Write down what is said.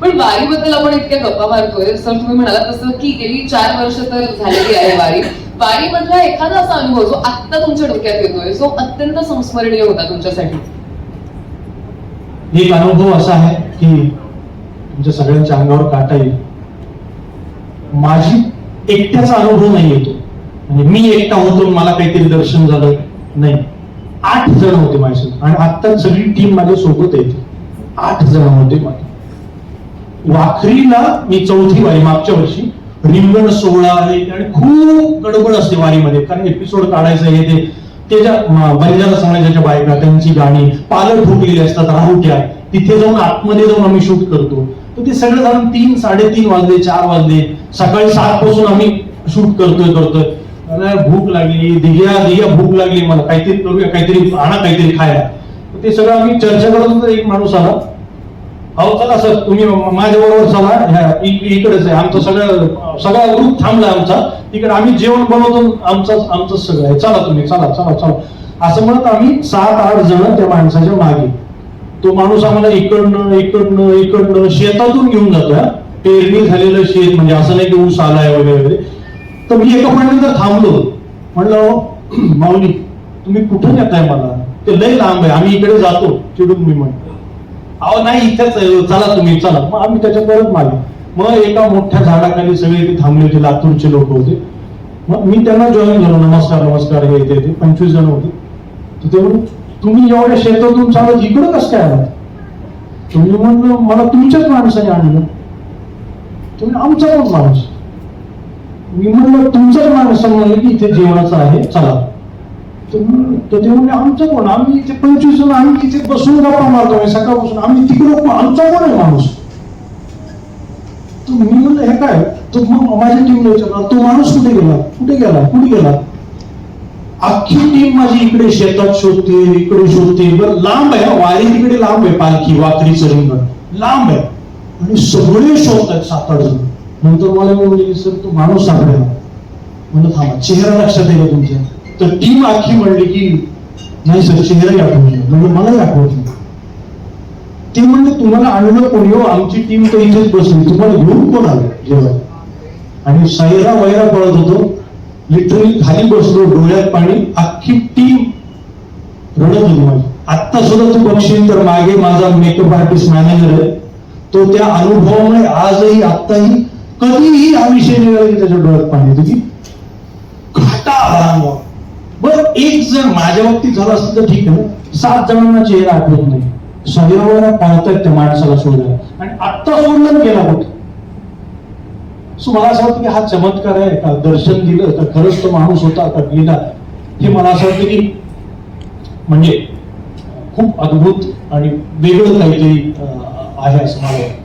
पण वारीबद्दल आपण इतक्या गप्पा मारतोय. सर तुम्ही म्हणाला तसं की गेली चार वर्ष तर झालेली आहे वारी. वारीमधला एखादा असा अनुभव जो आत्ता तुमच्या डोक्यात येतोय जो अत्यंत संस्मरणीय होता तुमच्यासाठी? एक अनुभव असा आहे की तुमच्या सगळ्यांच्या अंगावर काटा येईल. माझी एकट्याचा अनुभव नाही येतो. म्हणजे मी एकटा होतो मला काहीतरी दर्शन झालं नाही. आठ जण होते माझ्यासोबत. आणि आता सगळी टीम माझ्या सोबत येते आठ जण होते माझे वाखरीला मी चौथी वारी मागच्या वर्षी रिंगण सोहळा आहे आणि खूप गडबड असते वारीमध्ये. कारण एपिसोड काढायचं हे ते त्याच्या म- बंजारा समाजाच्या बायका त्यांची गाणी पालक फुटलेली असतात राहुट्या. तिथे जाऊन आतमध्ये जाऊन आम्ही शूट करतो. तर ते सगळं जाऊन तीन साडेतीन वाजले चार वाजले. सकाळी सात पासून आम्ही शूट करतोय करतोय. मला भूक लागली दिग्या दिग्या भूक लागली मला. काहीतरी करूया काहीतरी आणा काहीतरी खायला. ते सगळं आम्ही चर्चा करत होतो एक माणूस आला. अहो चला सर तुम्ही माझ्या बरोबर चला. ह्या इकडेच आहे. आमचं सगळं सगळा ग्रुप थांबला आमचा. तिकडे आम्ही जेवण बनवतो. आमचं आमचं सगळं आहे. चला तुम्ही चला चला चला. असं म्हणत आम्ही सात आठ जण त्या माणसाच्या मागे. तो माणूस आम्हाला इकडनं इकडनं इकडनं शेतातून घेऊन जातो पेरणी झालेलं शेत म्हणजे असं नाही की ऊस आलाय वगैरे वगैरे. तर मी एका पॉईंट थांबलो. म्हणलं माऊली तुम्ही कुठून येताय मला? ते लय लांब आहे. आम्ही इकडे जातो. चिडून मी म्हणतो. अहो नाही इथेच चला तुम्ही चला. मग आम्ही त्याच्या परत मागे. मग एका मोठ्या झाडाखाली सगळे ते थांबले होते लातूरचे लोक होते. मग मी त्यांना जॉईन झालो. नमस्कार नमस्कार हे ते पंचवीस जण होते. तर ते तुम्ही एवढ्या शेतातून चालत इकडं कसं काय आलात? तुम्ही म्हणलं मला तुमच्याच माणसाने आणलं. तुम्ही आमचा पण माणूस. मी म्हणलं तुमचाच माणूस म्हणलं की इथे जेवणाचं आहे. चला. तर ते म्हणजे आमचं कोण आम्ही इथे पंचवीस जण आम्ही इथे बसून गप्पा मारतो सकाळपासून आम्ही तिकडे आमचा कोण आहे माणूस. तर मी म्हणलं हे काय? तो मग माझ्या टीमला विचारला तो माणूस कुठे गेला? कुठे गेला? कुठे गेला? अख्खी टीम माझी इकडे शेतात शोधते इकडे शोधते. बरं लांब आहे वारी तिकडे लांब आहे पालखी वाकरीचं रिंगण लांब आहे. आणि सगळे शोधतात सात आठ जण. नंतर मला म्हणजे सर तो माणूस सापडेला. म्हणलं थांबा चेहरा लक्षात येईल तुमच्या? तर टीम आखी म्हणली की नाही सर चेहरे आठवले म्हणजे मलाही आठवत नाही. ते म्हणजे तुम्हाला आणलं कोणी हो? आमची टीम तर इथेच बसली. तुम्हाला घेऊन कोण आलं? जेव्हा आणि सैरा वैरा पळत होतो. लिटरली खाली बसलो डोळ्यात पाणी अख्खी टीम रडत होती माझी. आत्ता सुद्धा तू बघशील तर मागे माझा मेकअप आर्टिस्ट मॅनेजर आहे. तो त्या अनुभवामुळे आजही आत्ताही कधीही हा विषय निघाला की त्याच्या डोळ्यात पाणी येतं घाटा आला बरं एक जण माझ्या बाबतीत झालं असतं तर ठीक आहे. सात जणांना चेहरा आठवत नाही. शरीरावर पाळतायत त्या माणसाला सोडलं. आणि आत्ता सोडलं गेला कुठं सो मला असं वाटतं की हा चमत्कार आहे. का दर्शन दिलं तर खरंच तो माणूस होता का गेला? हे मला असं वाटतं की म्हणजे खूप अद्भुत आणि वेगळं काहीतरी आहे असं मला वाटतं.